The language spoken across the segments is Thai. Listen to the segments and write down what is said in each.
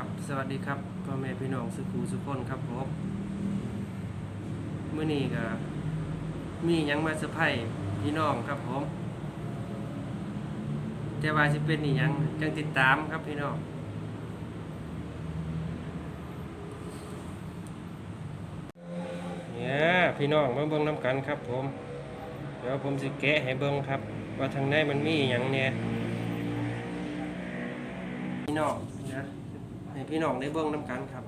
ครับสวัสดีครับพ่อแม่พี่น้องสุขูสุขคนครับผมเมื่อนี้ก็มียังมาเซอร์ไพรส์พี่น้องครับผมแต่ว่าสิเป็นอีหยังจังติดตามครับพี่น้องเนี่ยพี่น้องมาเบิ่งน้ำกันครับผม เดี๋ยวผมสิแกะให้เบิ่งครับ ว่าทางในมันมีอหยังเนี่ยพี่น้องนะ ให้พี่น้องได้เบิ่งน้ำกันครับ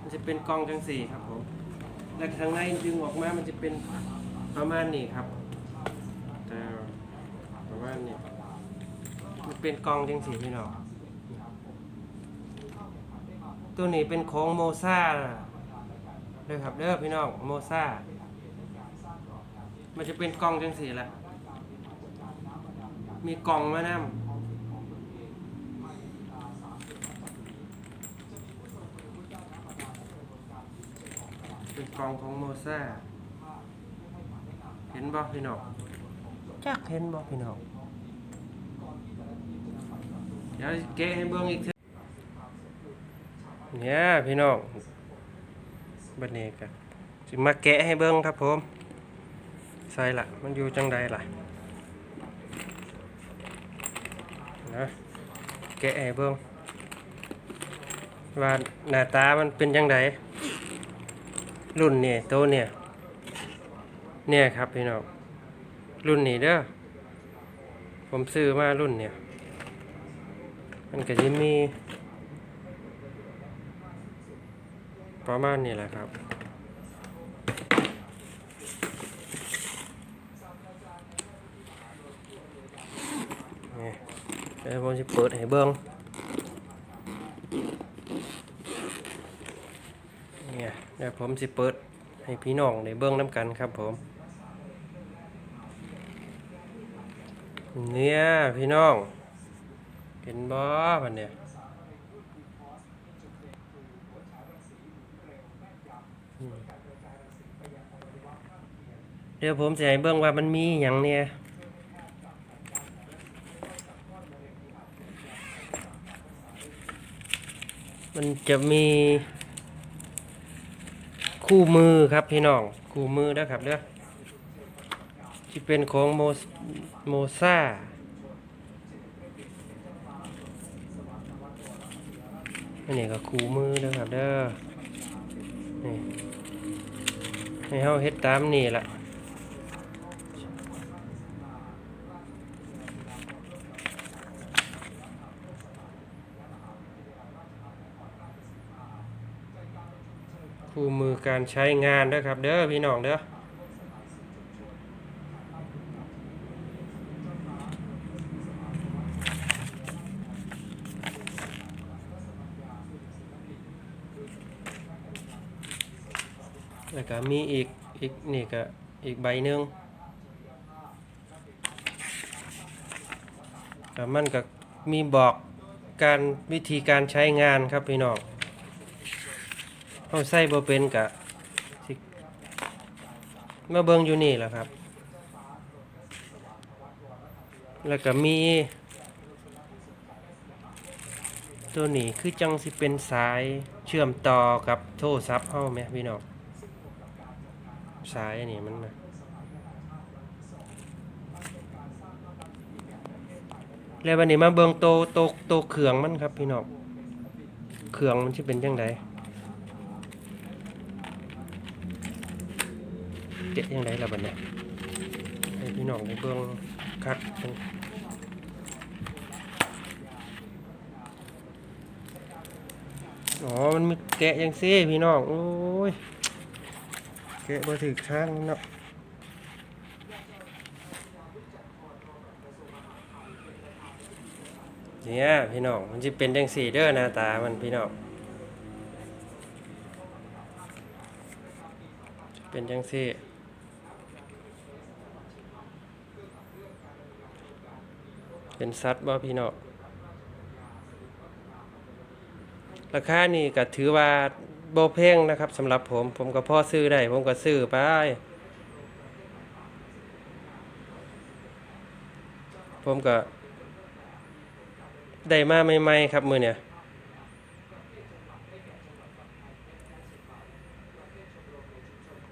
มันจะเป็นกล่องจังสี่ครับผมและทางในดึงออกมา มันจะเป็นประมาณนี้ครับแต่ประมาณนี้มันเป็นกล่องจังสี่พี่น้องตัวนี้เป็นของโมซาเด้อครับเด้อพี่น้องโมซามันจะเป็นกล่องจังสีแหละมีกล่องมานำเป็น กล่องของโมซ่าเห็นบ่พี่น้องจักเห็นบ่พี่น้องเดี๋ยวแกะให้เบิ่งอีกทีเนี่ยพี่น้องบัดนี้ก็สิมาแกะให้เบิ่งครับผมใส่ละมันอยู่จังใดล่ะนะแกะให้เบิ่งว่าหน้าตามันเป็นจังใด รุ่นเนี่ยโตเนี่ย เนี่ยครับพี่น้องรุ่นนี้เด้อผมซื้อมารุ่นเนี่ย มันก็จะมี ประมาณนี้แหละครับนี่เดี๋ยวผมจะเปิดให้เบิ้ง เดี๋ยวผมจะเปิดให้พี่น้องได้เบิ้องน้ำกันครับผม เนี่ยพี่น้อง เห็นบ่มันเนี่ยเดี๋ยวผมจะให้เบิ้องว่ามันมีอย่างเนี่ยมันจะมี คู่มือครับพี่น้อง คู่มือนะครับเด้อที่เป็นของโมโมซ่าอันนี้ก็คู่มือนะครับเด้อนี่ให้เฮาเฮ็ดตามนี่ละ คู่มือการใช้งานด้อครับ เด้อพี่น้องเด้อแล้วก็มีอีกอีกนี่ก็อีกใบหนึ่งแต่มันก็มีบอกการวิธีการใช้งานครับพี่น้อง เอาใส่บ่เป็นกะสิมาเบิ่งอยู่นี่แหละครับ แล้วก็มีตัวนี้คือจังสิเป็นสายเชื่อมต่อกับโทรศัพท์เฮาไหมพี่น้องสายอันนี้มันนะแล้ววันนี้มาเบิ่งโตโตโตเครื่องมันครับพี่น้องเครื่องมันสิเป็นจังได เจ๊ยังไงล่ะบัดเนี่ยให้พี่น้องได้เบิ่งคักเบิ่งอ๋อ มันมีแกะยังซี่พี่น้อง โอ้ย แกะบ่ถึกทางเนาะเนี่ยพี่น้อง มันจะเป็นจังสี่เด้อหน้าตา มันพี่น้องเป็นจังซี่ เป็นสัตว์บ่พี่น้องราคานี่ก็ถือว่าโบเพ่งนะครับสำหรับผม ผมก็พ่อซื้อได้ ผมก็ซื้อไป ผมก็ ได้มาใหม่ๆครับมือเนี่ย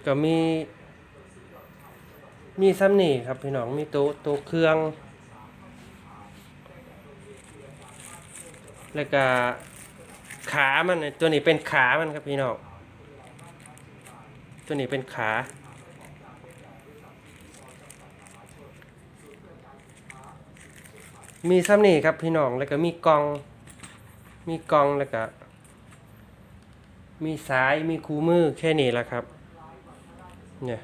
ก็มี มีซ้ำนี่ครับพี่น้องมีโต๊ะโต๊ะเครื่อง แล้วก็ขามันตัวนี้เป็นขามันครับพี่น้องตัวนี้เป็นขา มีซ้ำนี่ครับพี่น้องแล้วก็มีกอง มีกองแล้วก็ มีสายมีคูมือแค่นี้แหละครับ เนี่ย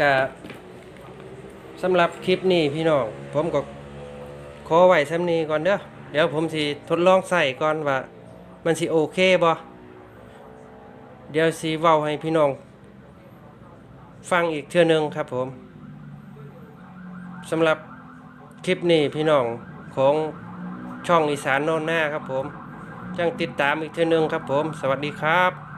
ก็สำหรับคลิปนี้พี่น้อง ผมก็ขอไหว้ซ้ำนี้ก่อนเด้อเดี๋ยวผมสิทดลองใส่ก่อนว่า มันสิโอเคบ่เดี๋ยวสิเว้าให้พี่น้อง ฟังอีกเทื่อนึงครับผมสำหรับคลิปนี้พี่น้องของช่องอีสานโน่นหน้าครับผมจังติดตามอีกเทื่อนึงครับผม สวัสดีครับ